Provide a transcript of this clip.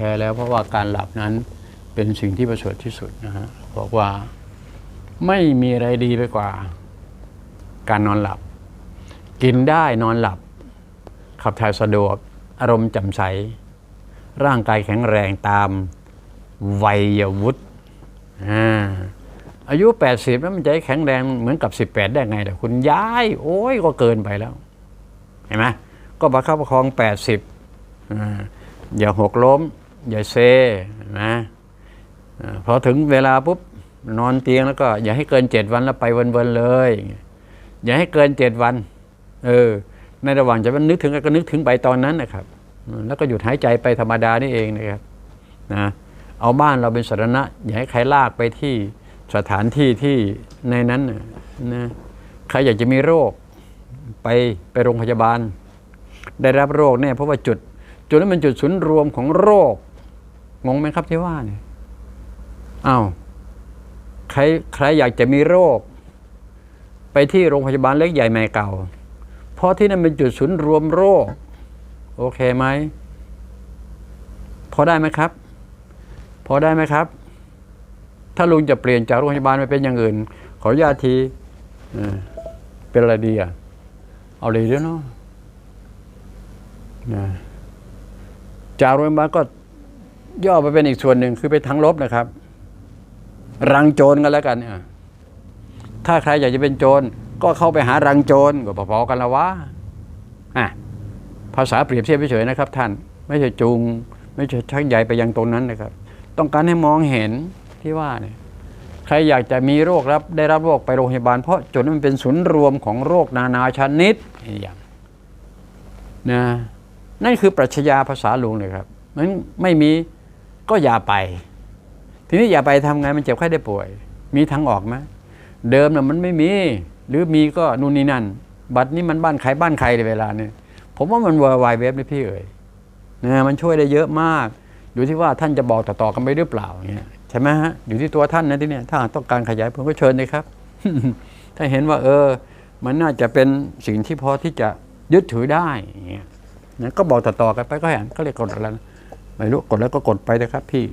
แพ้แล้วเพราะว่าการหลับนั้นเป็นสิ่งที่ประเสริฐที่สุดนะฮะบอกว่าไม่มีอะไรดีไปกว่า การนอนหลับ กินได้นอนหลับ ขับถ่ายสะดวก อารมณ์แจ่มใส ร่างกายแข็งแรงตามวัยวุฒิอ่าอายุ 80 แล้วมันจะให้แข็งแรงเหมือนกับ 18 ได้ไงแต่คุณย้าย โอ้ยก็เกินไปแล้ว เห็นไหมก็ประคับประคอง 80อ่าอย่าหกล้ม อย่าเซนะพอถึงเวลาปุ๊บนอนเตียงแล้วก็ อย่าให้เกินเจ็ดวันแล้วไปวันๆเลย อย่าให้เกินเจ็ดวัน เออ ในระหว่างจะมันนึกถึงก็นึกถึงไปตอนนั้นนะครับ แล้วก็หยุดหายใจไปธรรมดานี่เองนะครับนะเอาบ้านเราเป็นสาธาระอย่าให้ใครลากไปที่สถานที่ที่ในนั้นนะใครอยากจะมีโรค ไปไปโรงพยาบาล ได้รับโรคเนี่ยเพราะว่าจุด จุดนั้นเป็นจุดศูนย์รวมของโรค งงไหมครับที่ว่าเนี่ยอ้าวใครใครอยากจะมีโรค ไปที่โรงพยาบาลเล็กใหญ่ใหม่เก่า เพราะที่นั่นเป็นจุดศูนย์รวมโรค โอเคไหมพอได้ไหมครับ พอได้ไหมครับ ถ้าลุงจะเปลี่ยนจากโรงพยาบาลไปเป็นอย่างอื่น ขออนุญาตทีเป็นอะไรดีอะเอาเลยเดี๋ยวเนาะจากโรงพยาบาลก็ ย่อไปเป็นอีกส่วนหนึ่งคือไปทางลบนะครับ รังโจรกันแล้วกันเนี่ยถ้าใครอยากจะเป็นโจรก็เข้าไปหารังโจรก็พอๆกันละวะอะภาษาเปรียบเทียบเฉยๆนะครับ ท่าน ไม่ใช่จูง ไม่ใช่ชักใยไปยังตรงนั้นนะครับ ต้องการให้มองเห็นที่ว่าเนี่ยใครอยากจะมีโรครับ ได้รับโรคไปโรงพยาบาลเพราะจุดนั้นมันเป็นศูนย์รวมของโรคนานาชนิดอย่างนะนั่นคือปรัชญาภาษาหลวงเลยครับมันไม่มี ก็อย่าไป ทีนี้อย่าไปทำไงมันเจ็บไข้ได้ป่วย มีทางออกไหมเดิมน่ะมันไม่มี หรือมีก็นู่นนี่นั่น บัตรนี้มันบ้านใครบ้านใครในเวลาเนี่ยผมว่ามันเวอร์ไวเว็บนี่พี่เอ๋ยนะมันช่วยได้เยอะมาก อยู่ที่ว่าท่านจะบอกต่อๆกันไปหรือเปล่าเนี่ยใช่ไหมฮะอยู่ที่ตัวท่านนะที่เนี่ยถ้าหากต้องการขยายผมก็เชิญเลยครับ ถ้าเห็นว่า เออ มันน่าจะเป็นสิ่งที่พอที่จะยึดถือได้เงี้ยนะก็บอกต่อๆกันไปก็เห็นก็เรียกกดอะไรนะ ไม่รู้กดแล้วก็กดไปนะครับพี่